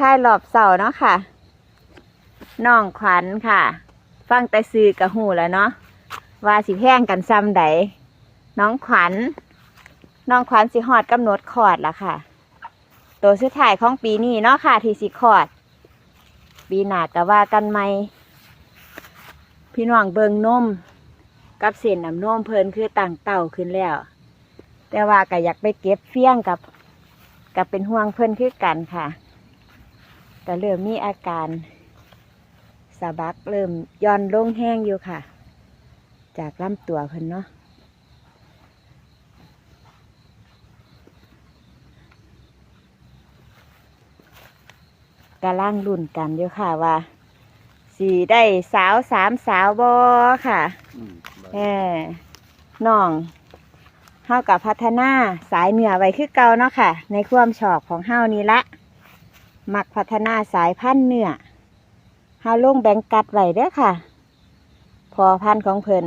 ท้ายรอบเสาเนาะค่ะน้องขวัญค่ะ ฟังแต่ซื้อกะหูแล้วเนาะว่าสิแพงกันซ้ำใดน้องขวัญน้องขวัญสิฮอดกำหนดคอดละค่ะ ตัวสุดท้ายของปีนี้เนาะค่ะ ที่สิคอด ปีหน้าก็ว่ากันไหมพี่น้องเบิงนมกับเส้นน้ำนมเพลินคือต่างเต่าขึ้นแล้ว แต่ว่าก็อยากไปเก็บเฟี้ยงกับกับเป็นห่วงเพิ่นคือกันค่ะ ก็เริ่มมีอาการสะบักเริ่มย่อนลงแห้งอยู่ค่ะ จากลำตัวเพิ่นเนาะกำลังรุ่นกันอยู่ค่ะว่า สีได้สาวสามสาวบอค่ะอืมแหมน้องเฮากับพัฒนาสายเหนือไว้คือเก่าเนาะค่ะ ในความชอบของเฮานี่ละ หมักพัฒนาสายพันธุ์เนื้อเฮาลงแบงกัดไว้เด้อค่ะ พอพันธุ์ของเพิ่น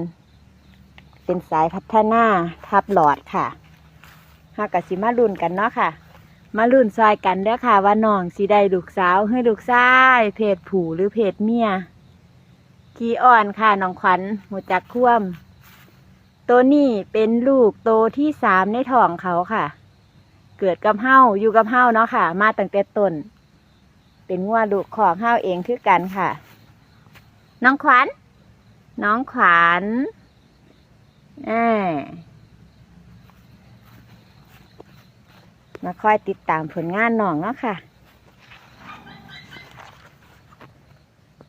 เป็นสายพัฒนาทับหลอดค่ะเฮากับสิมารุ่นกันเนาะค่ะ มารุ่นซอยกันเด้อค่ะ ว่าน้องสิได้ลูกสาวให้ลูกชาย เพศผู้หรือเพศเมียขี้อ่อนค่ะน้องขวัญหูจักคว่ำตัวนี้เป็นลูกโตที่สามในท้องเขาค่ะเกิดกับเฮ้าอยู่กับเฮ้าเนาะค่ะ มาตั้งแต่ต้น เป็นงัวลูกของเฮ้าเองคือกันค่ะ น้องขวัญน้องขวัญแอบมาคอยติดตามผลงานน้องเนาะค่ะ